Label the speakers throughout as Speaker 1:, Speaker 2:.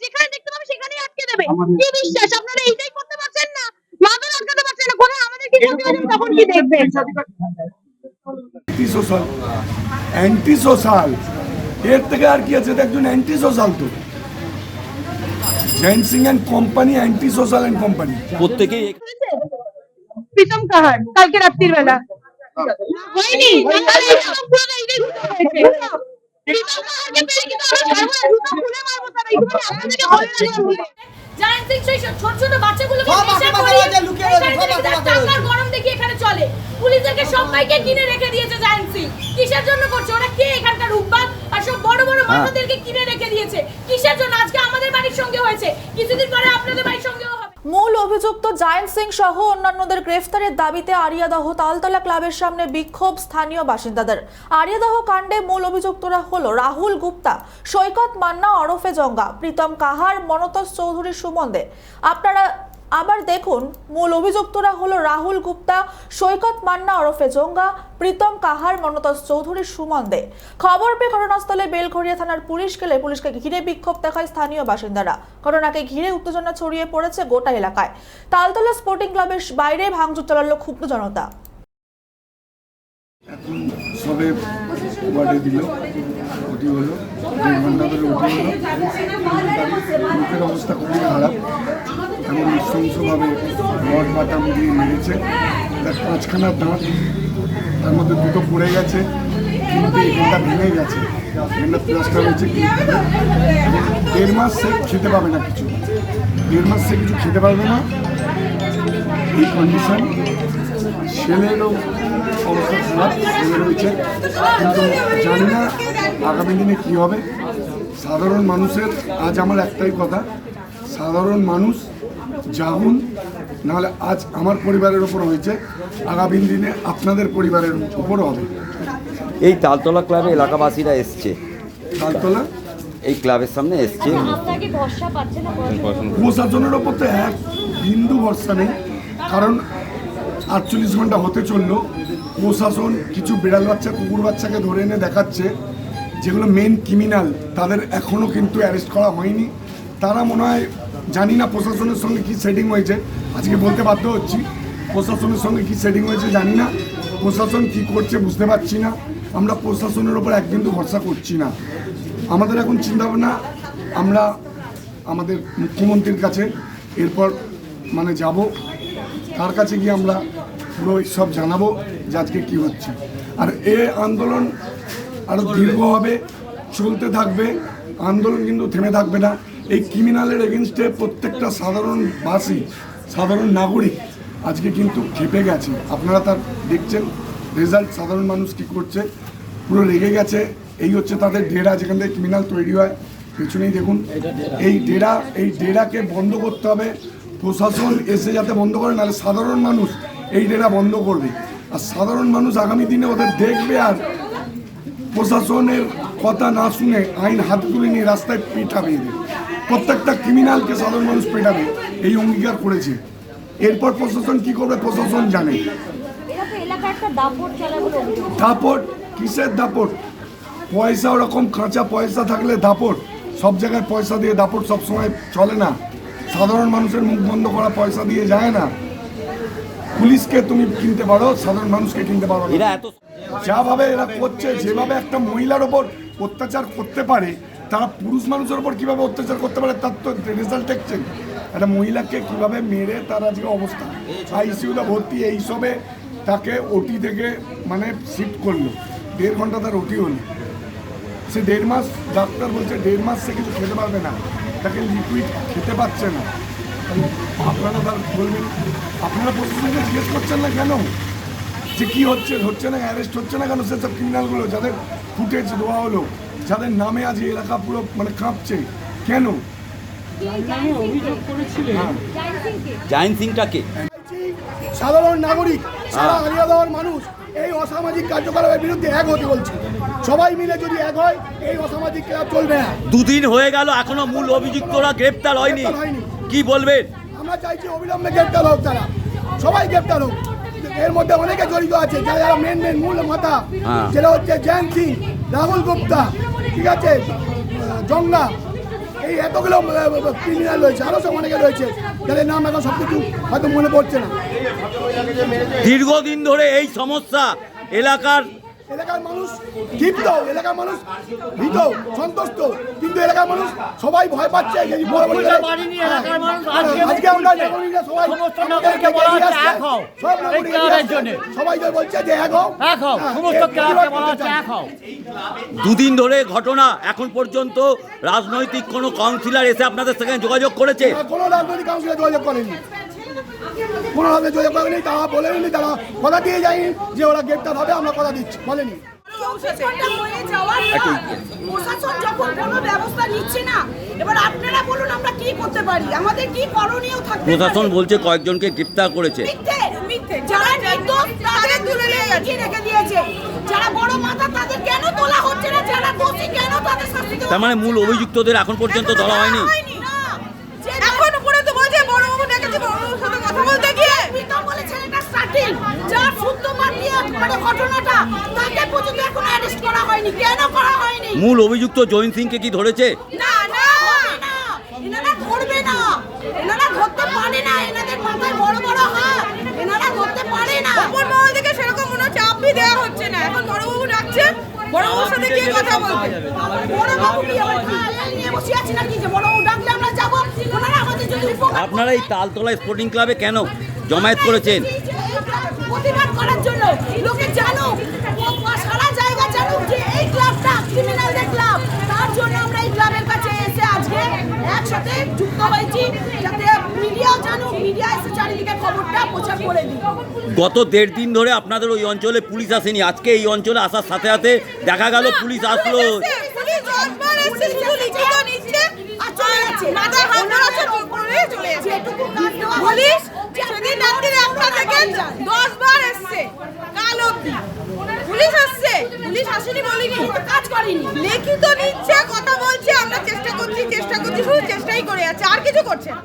Speaker 1: যেখানে দেখতে পাবে সেখানেই আটকে দেবে। কি বিশ্বাস? আপনারা এইটাই করতে পারছেন না? মাদুর আটকাতে পারছেন না। কোথায় আমাদেরকে বলতে তখন কি দেখবেন?
Speaker 2: অ্যান্টি সোশ্যাল এর থেকে আর কি আছে? একজন অ্যান্টি সোশ্যাল তো। Jain Singh and company anti social and company
Speaker 3: প্রত্যেকেই
Speaker 1: প্রীতম কাহার কালকে রাত্রির বেলা। হয়নি?
Speaker 4: সিং সেই ছোট ছোট বাচ্চাগুলোকে নেশা করিয়ে
Speaker 5: বাচ্চা
Speaker 4: টাকার গরম দেখি এখানে চলে। পুলিশদেরকে সবাইকে কিনে রেখে দিয়েছে জায়েন্ট সিং কিসের জন্য করছে? ওরা কে এখানকার উদ্বাগ আর সব বড় বড় মাথাদেরকে কিনে রেখে দিয়েছে। কিসের জন্য? আজকে আমাদের বাড়ির সঙ্গে হয়েছে। কিছুদিন পরে আপনাদের বাড়ির সঙ্গেও হবে
Speaker 6: মূল অভিযুক্ত জায়ন্ত সিং সহ অন্যান্যদের গ্রেফতারের দাবিতে আরিয়াদহ তালতলা ক্লাবের সামনে বিক্ষোভ স্থানীয় বাসিন্দাদের। আরিয়াদহ কাণ্ডে মূল অভিযুক্তরা হল রাহুল গুপ্তা, সৈকত মান্না, ওরফে জঙ্গা, প্রীতম কাহার মনতোষ চৌধুরী সুমন্দে আপনারা আবার দেখুন, মূল অভিযুক্তরা হলো রাহুল গুপ্তা, সৈকত মান্না ওরফে জঙ্গা, প্রীতম কাহার মনতোষ চৌধুরী, সুমন দে। খবর পেয়ে ঘটনাস্থলে বেলঘরিয়া থানার পুলিশ গেলে পুলিশকে ঘিরে বিক্ষোভ দেখায় স্থানীয় বাসিন্দারা। ঘটনাকে ঘিরে উত্তেজনা ছড়িয়ে পড়েছে গোটা এলাকায়। তালতলা স্পোর্টিং ক্লাবের বাইরে ভাঙচুর চালালো ক্ষুব্ধ জনতা।
Speaker 2: ওয়ার্ডে দিল ওটি হলো দেড় ঘণ্টা ধরে ওটি হলো। লোকের অবস্থা খুবই খারাপ। এমন নৃশংসভাবে রড বাটাম দিয়ে মেরেছে। তার পাঁচখানা দাঁত তার মধ্যে দুটো পড়ে গেছে কিন্তু এখানটা ভেঙে গেছে। এখানটা প্লাস্টার হয়েছে দেড় মাস সে খেতে পাবে না কিছু। দেড় মাস সে কিছু খেতে পারবে না। এই কন্ডিশন ছেলেরও অবস্থা খারাপ ছেলে রয়েছে কিন্তু জানি না আগামী দিনে কী হবে। সাধারণ মানুষের আজ আমার একটাই কথা সাধারণ মানুষ যাহুন নাহলে আজ আমার পরিবারের ওপর হয়েছে আগামী দিনে আপনাদের পরিবারের উপরও হবে।
Speaker 3: এই তালতলা ক্লাবে এলাকাবাসীরা এসছে।
Speaker 2: তালতলা?
Speaker 3: এই ক্লাবের সামনে এসছে।
Speaker 4: আপনাকে ভরসা পাচ্ছে না।
Speaker 2: প্রশাসনের ওপর তো এক বিন্দু ভরসা নেই। কারণ আটচল্লিশ ঘণ্টা হতে চলল। প্রশাসন কিছু বিড়াল বাচ্চা, কুকুর বাচ্চাকে ধরে এনে দেখাচ্ছে, যেগুলো মেন ক্রিমিনাল তাদের এখনও কিন্তু অ্যারেস্ট করা হয়নি। তারা মনে হয় জানি না প্রশাসনের সঙ্গে কি সেটিং হয়েছে। আজকে বলতে বাধ্য হচ্ছি, প্রশাসনের সঙ্গে কি সেটিং হয়েছে জানি না। প্রশাসন কি করছে বুঝতে পারছি না। আমরা প্রশাসনের ওপর এক বিন্দু ভরসা করছি না। আমাদের এখন চিন্তাভাবনা, আমরা আমাদের মুখ্যমন্ত্রীর কাছে এরপর মানে যাব। তার কাছে গিয়ে আমরা পুরো সব জানাব যে আজকে কী হচ্ছে। আর এ আন্দোলন আরও দীর্ঘ হবে, চলতে থাকবে, আন্দোলন কিন্তু থেমে থাকবে না। এই ক্রিমিনালের এগেনস্টে প্রত্যেকটা সাধারণবাসী, সাধারণ নাগরিক আজকে কিন্তু খেপে গেছে। আপনারা তার দেখছেন রেজাল্ট সাধারণ মানুষ কী করছে, পুরো লেগে গেছে। এই হচ্ছে তাদের ডেরা, যেখান থেকে ক্রিমিনাল তৈরি হয়, পেছনেই দেখুন। এই ডেরা, এই ডেরাকে বন্ধ করতে হবে। প্রশাসন এসে যাতে বন্ধ করে নাহলে সাধারণ মানুষ এই ডেরা বন্ধ করবে। আর সাধারণ মানুষ আগামী দিনে ওদের দেখবে আর প্রশাসনের কথা না শুনে আইন হাতে তুলে নিয়ে রাস্তায় পেটাবে প্রত্যেকটা ক্রিমিনালকে সাধারণ মানুষ পেটাবে এই অঙ্গীকার করেছে। এরপর প্রশাসন কি করবে প্রশাসন জানে।
Speaker 4: দাপট
Speaker 2: কিসের দাপট? পয়সা ওরকম কাঁচা পয়সা থাকলে দাপট। সব জায়গায় পয়সা দিয়ে দাপট সবসময় চলে না। সাধারণ মানুষের মুখ বন্ধ করা পয়সা দিয়ে যায় না। পুলিশকে তুমি কিনতে পারো সাধারণ মানুষকে কিনতে পারো না।
Speaker 3: এরা এত
Speaker 2: যাভাবে এরা করছে যেভাবে একটা মহিলার ওপর অত্যাচার করতে পারে তারা পুরুষ মানুষের ওপর কীভাবে অত্যাচার করতে পারে তার তো রেজাল্ট দেখছেন। একটা মহিলাকে কীভাবে মেরে তার আজকে অবস্থা? আইসিউতে ভর্তি এইসবে তাকে ওটি থেকে মানে শিফট করল। দেড় ঘণ্টা তার ওটি হলো। সে দেড় মাস ডাক্তার বলছে দেড় মাস সে কিছু খেতে পারবে না। তাকে লিকুইড খেতে পারছে না। আপনারা তার বলবেন আপনারা প্রশাসনকে জিজ্ঞেস করছেন না কেন? যে কী হচ্ছে হচ্ছে না অ্যারেস্ট হচ্ছে না কেন? সেসব ক্রিমিনালগুলো যাদের ফুটেজ দেওয়া হলো যাদের নামে আজ এলাকা পুরো মানে কাঁপছে কেন? হ্যাঁ
Speaker 3: সিংটাকে?
Speaker 7: সাধারণ নাগরিক সারা হারিয়ে দেওয়ার মানুষ এই অসামাজিক কার্যকলাপের বিরুদ্ধে এক হতে বলছে। সবাই মিলে যদি এক হয় এই অসামাজিক ক্লাব চলবে না।
Speaker 3: দুদিন হয়ে গেল এখনও মূল অভিযুক্তরা গ্রেপ্তার হয়নি। কি বলবেন?
Speaker 7: আমরা চাইছি অবিলম্বে গ্রেপ্তার হোক তারা। সবাই গ্রেপ্তার হোক। এর মধ্যে অনেকে জড়িত আছে যারা যারা মেন মেন মূল মাথা।
Speaker 3: হ্যাঁ।
Speaker 7: যেটা হচ্ছে জয়ন্ত সিং রাহুল গুপ্তা ঠিক আছে? জঙ্গা। এই এতগুলো ক্রিমিনাল রয়েছে। আরও সব অনেকে রয়েছে যাদের নাম এখন সব কিছু হয়তো মনে পড়ছে না।
Speaker 3: দীর্ঘদিন ধরে এই সমস্যা এলাকার
Speaker 7: এলাকার মানুষ ক্ষিপ্ত এলাকার মানুষ ভীত সন্তুষ্ট। কিন্তু এলাকার মানুষ সবাই ভয় পাচ্ছে
Speaker 5: আজকে
Speaker 7: আমরা সবাই। সব। সবাই বলছে যে
Speaker 3: দুদিন ধরে ঘটনা এখন পর্যন্ত রাজনৈতিক কোনো কাউন্সিলর এসে আপনাদের সঙ্গে যোগাযোগ করেছে?
Speaker 7: কোনো রাজনৈতিক কাউন্সিলে যোগাযোগ করেনি। যোগাযোগ করেনি তারা বলেনি তারা কথা দিয়ে যায়নি যে ওরা গ্রেপ্তার হবে আমরা কথা দিচ্ছি বলেনি।
Speaker 4: প্রশাসন যখন কোনো ব্যবস্থা নিচ্ছে না এবার আপনারা বলুন আমরা কি করতে পারি? আমাদের কি করণীয় থাকবে
Speaker 3: প্রশাসন বলছে কয়েকজনকে গ্রেপ্তার করেছে।
Speaker 4: মিথ্যে মিথ্যে। যারা নির্দোষ তাদের তুলে নিয়ে রেখে দিয়েছে। যারা বড় মাথা তাদের কেন তোলা হচ্ছে না? যারা দোষী কেন তাদের শাস্তি
Speaker 3: তার মানে মূল অভিযুক্তদের এখন পর্যন্ত ধরা হয়নি?
Speaker 4: এখন উপরে তো বলছে বড়বাবু ডেকেছে বড়বাবুর সাথে কথা বলতে গিয়ে প্রীতম বলে ছেলেটা স্টার্টিং যার সূত্রপাত দিয়ে মানে ঘটনাটা তাকে পর্যন্ত এখন অ্যারেস্ট করা হয়নি। কেন করা হয়নি?
Speaker 3: মূল অভিযুক্ত জৈন সিংকে কি ধরেছে?
Speaker 4: না না এনারা ধরবে না। এনারা ধরতে পারে না এনাদের মাথায় বড় বড় হাত। এনারা ধরতে পারে না।
Speaker 8: ওপর মহল থেকে সেরকম কোনো দেওয়া হচ্ছে না। এখন বড়বাবু ডাকছে বড়বাবুর সাথে গিয়ে কথা বলতে
Speaker 4: বড় বাবু কি নিয়ে বসে আছে নাকি? যে বড় বাবু ডাকলে আমরা যাব। ওনারা আমাদের যদি
Speaker 3: আপনারা এই তালতলা স্পোর্টিং ক্লাবে কেন জমায়েত করেছেন?
Speaker 4: প্রতিবাদ করার জন্য লোকে জানুক সারা জায়গা জানুক যে এই ক্লাবটা ক্রিমিনালদের ক্লাব। তার জন্য আমরা এই ক্লাবের কাছে এসে আজকে একসাথে যুক্ত হয়েছি যাতে মিডিয়াও জানুক মিডিয়া এসে চারিদিকে খবরটা প্রচার করে দিই
Speaker 3: গত দেড় দিন ধরে আপনাদের ওই অঞ্চলে পুলিশ আসেনি। আজকে এই অঞ্চলে আসার সাথে সাথে দেখা গেল পুলিশ আসলো।
Speaker 8: পুলিশ দশবার এসছে শুধু লিখিত নিচ্ছে
Speaker 4: আর চলে যাচ্ছে
Speaker 8: মাথায় হাত ধরাচ্ছে চুপ করে চলে যাচ্ছে
Speaker 4: যেটুকু কাজ দেওয়া
Speaker 8: পুলিশ সেদিন রাত্রি একটা থেকে দশ বার এসছে কাল অব্দি পুলিশ আসছে বলিনি
Speaker 4: কাজ করেনি।
Speaker 8: লিখিত নিচ্ছে কথা বলছে আমরা চেষ্টা করছি চেষ্টা করছি শুধু চেষ্টাই করে যাচ্ছে আর কিছু করছে না।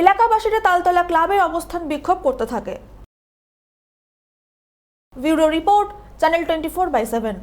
Speaker 6: এলাকাবাসীরা তালতলা ক্লাবের অবস্থান বিক্ষোভ করতে থাকে। Bureau report channel twenty four by seven.